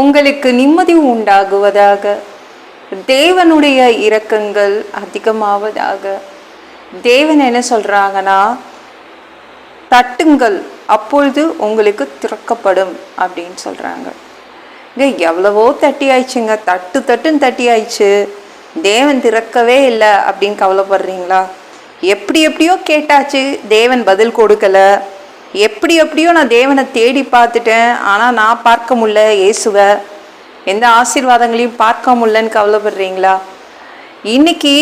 உங்களுக்கு நிம்மதி உண்டாகுவதாக. தேவனுடைய இரக்கங்கள் அதிகமாவதாக. தேவன் என்ன சொல்கிறாங்கன்னா தட்டுங்கள் அப்பொழுது உங்களுக்கு திறக்கப்படும் அப்படின்னு சொல்கிறாங்க இங்க எவ்வளவோ தட்டி ஆயிடுச்சுங்க. தட்டு தட்டுன்னு தட்டி ஆயிடுச்சு. தேவன் திறக்கவே இல்லை அப்படின்னு கவலைப்படுறீங்களா? எப்படி எப்படியோ கேட்டாச்சு. தேவன் பதில் கொடுக்கல. எப்படி எப்படியோ நான் தேவனை தேடி பார்த்துட்டேன். ஆனால் நான் பார்க்க முடில இயேசுவை. எந்த ஆசீர்வாதங்களையும் பார்க்க முடிலன்னு கவலைப்படுறீங்களா? இன்னைக்கு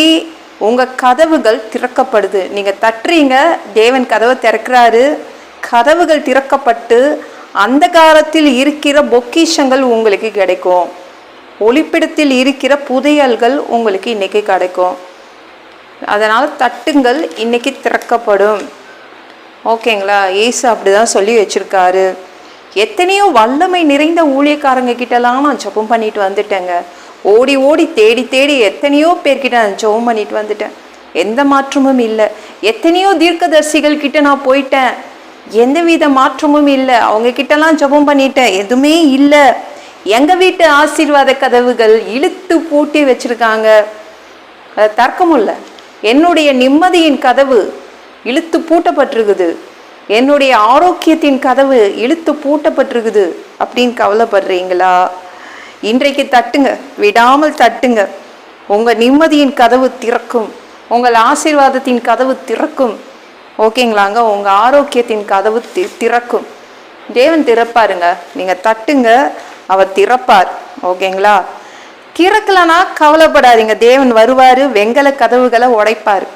உங்கள் கதவுகள் திறக்கப்படுது. நீங்கள் தட்டுறீங்க தேவன் கதவை திறக்கிறாரு. கதவுகள் திறக்கப்பட்டு அந்த காலத்தில் இருக்கிற பொக்கிஷங்கள் உங்களுக்கு கிடைக்கும். ஒளிப்பிடத்தில் இருக்கிற புதையல்கள் உங்களுக்கு இன்னைக்கு கிடைக்கும். அதனால் தட்டுங்கள் இன்னைக்கு திறக்கப்படும். ஓகேங்களா? ஏசு அப்படிதான் சொல்லி வச்சிருக்காரு. எத்தனையோ வல்லமை நிறைந்த ஊழியக்காரங்க கிட்டலாம் நான் ஜெபம் பண்ணிட்டு வந்துட்டேங்க. ஓடி ஓடி தேடி தேடி எத்தனையோ பேர்கிட்ட நான் ஜெபம் பண்ணிட்டு வந்துட்டேன். எந்த மாற்றமும் இல்லை. எத்தனையோ தீர்க்கதர்சிகள் கிட்ட நான் போயிட்டேன். எந்தவித மாற்றமும் இல்லை. அவங்க கிட்டலாம் ஜெபம் பண்ணிட்டேன். எதுவுமே இல்லை. எங்கள் வீட்டு ஆசீர்வாத கதவுகள் இழுத்து பூட்டி வச்சுருக்காங்க. அது தர்க்கம் இல்லை. என்னுடைய நிம்மதியின் கதவு இழுத்து பூட்டப்பட்டிருக்குது. என்னுடைய ஆரோக்கியத்தின் கதவு இழுத்து பூட்டப்பட்டிருக்குது அப்படின்னு கவலைப்படுறீங்களா? இன்றைக்கு தட்டுங்க விடாமல் தட்டுங்க. உங்கள் நிம்மதியின் கதவு திறக்கும். உங்கள் ஆசீர்வாதத்தின் கதவு திறக்கும். ஓகேங்களாங்க? உங்கள் ஆரோக்கியத்தின் கதவு தி- திறக்கும். தேவன் திறப்பாருங்க. நீங்கள் தட்டுங்க அவர் திறப்பார். ஓகேங்களா? திறக்கலனா கவலைப்படாதீங்க. தேவன் வருவார் வெங்கல கதவுகளை உடைப்பார்.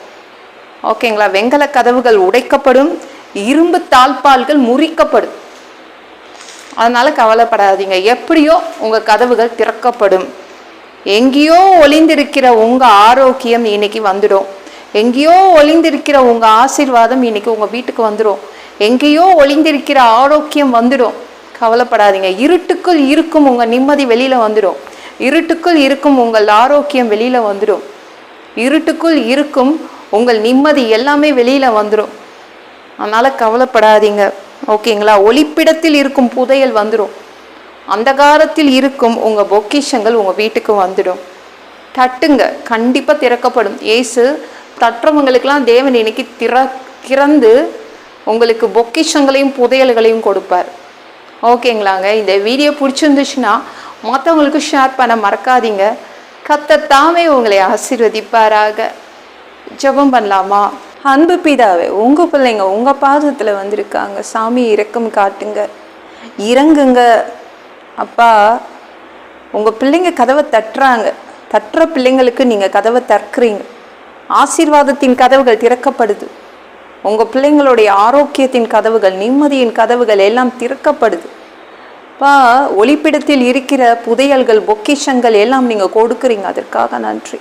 ஓகேங்களா? வெங்கல கதவுகள் உடைக்கப்படும் இரும்பு தாழ்பால்கள் முறிக்கப்படும். அதனால கவலைப்படாதீங்க. எப்படியோ உங்க கதவுகள் திறக்கப்படும். எங்கேயோ ஒளிந்திருக்கிற உங்க ஆரோக்கியம் இன்னைக்கு வந்துடும். எங்கேயோ ஒளிந்திருக்கிற உங்க ஆசீர்வாதம் இன்னைக்கு உங்க வீட்டுக்கு வந்துடும். எங்கேயோ ஒளிந்திருக்கிற ஆரோக்கியம் வந்துடும். கவலைப்படாதீங்க. இருட்டுக்குள் இருக்கும் உங்க நிம்மதி வெளியில வந்துடும். இருட்டுக்குள் இருக்கும் உங்கள் ஆரோக்கியம் வெளியில வந்துடும். இருட்டுக்குள் இருக்கும் உங்கள் நிம்மதி எல்லாமே வெளியில் வந்துடும் அதனால் கவலைப்படாதீங்க. ஓகேங்களா? ஒளிப்பிடத்தில் இருக்கும் புதையல் வந்துடும் அந்தகாரத்தில் இருக்கும் உங்கள் பொக்கிஷங்கள் உங்கள் வீட்டுக்கு வந்துடும். தட்டுங்க. கண்டிப்பாக திறக்கப்படும். ஏசு தட்டுறவங்களுக்கெல்லாம் தேவன் இன்னைக்கு திற திறந்து உங்களுக்கு பொக்கிஷங்களையும் புதையல்களையும் கொடுப்பார். ஓகேங்களாங்க? இந்த வீடியோ பிடிச்சிருந்துச்சுன்னா மற்றவங்களுக்கு ஷேர் பண்ண மறக்காதீங்க. கத்த தாமே உங்களை ஆசீர்வதிப்பாராக. ஜெபம் பண்ணலாமா? அன்பு பிதாவே உங்க பிள்ளைங்க உங்க பாதத்துல வந்திருக்காங்க. சாமி இரக்கம் காட்டுங்க. இறங்குங்க. அப்பா உங்க பிள்ளைங்க கதவை தட்டுறாங்க. தட்டுற பிள்ளைங்களுக்கு நீங்க கதவை தற்கிறீங்க ஆசீர்வாதத்தின் கதவுகள் திறக்கப்படுது. உங்க பிள்ளைங்களுடைய ஆரோக்கியத்தின் கதவுகள் நிம்மதியின் கதவுகள் எல்லாம் திறக்கப்படுது. பா ஒளிப்பிடத்தில் இருக்கிற புதையல்கள் பொக்கிஷங்கள் எல்லாம் நீங்க கொடுக்குறீங்க. அதற்காக நன்றி.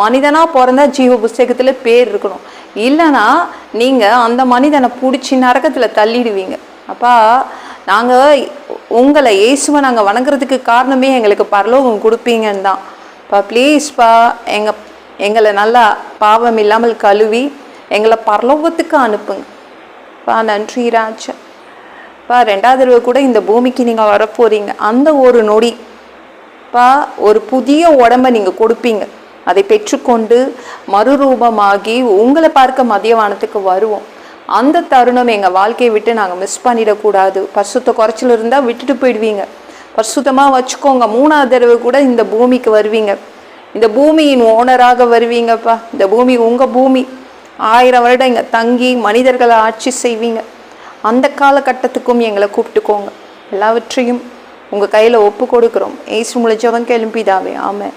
மனிதனாக பிறந்தா ஜீவ புஸ்தகத்தில் பேர் இருக்கணும். இல்லைன்னா நீங்கள் அந்த மனிதனை பிடிச்சி நரக்கத்தில் தள்ளிடுவீங்க. அப்பா நாங்கள் உங்களை இயேசுவை நாங்கள் வணங்குறதுக்கு காரணமே எங்களுக்கு பரலோகம் கொடுப்பீங்கன்னு தான். பா ப்ளீஸ்ப்பா எங்கள் எங்களை நல்லா பாவம் இல்லாமல் கழுவி எங்களை பரலோகத்துக்கு அனுப்புங்க. பா நன்றி ராஜா. பா ரெண்டாவது தடவை கூட இந்த பூமிக்கு நீங்கள் வரப்போகிறீங்க அந்த ஒரு நொடி பா ஒரு புதிய உடம்ப நீங்கள் கொடுப்பீங்க. அதை பெற்றுக்கொண்டு மறுரூபமாகி உங்களை பார்க்க மதியவானத்துக்கு வருவோம். அந்த தருணம் எங்கள் வாழ்க்கையை விட்டு நாங்கள் மிஸ் பண்ணிடக்கூடாது பரிசுத்த குறைச்சல் இருந்தால் விட்டுட்டு போயிடுவீங்க. பரிசுத்தமாக வச்சுக்கோங்க. மூணாவது தடவை கூட இந்த பூமிக்கு வருவீங்க. இந்த பூமியின் ஓனராக வருவீங்கப்பா. இந்த பூமி உங்கள் பூமி. ஆயிரம் வருடம் இங்கே தங்கி மனிதர்களை ஆட்சி செய்வீங்க. அந்த காலகட்டத்துக்கும் எங்களை கூப்பிட்டுக்கோங்க. எல்லாவற்றையும் உங்கள் கையில் ஒப்பு கொடுக்குறோம். ஏசு முளைச்சவன் கிளம்பிதாவே ஆமாம்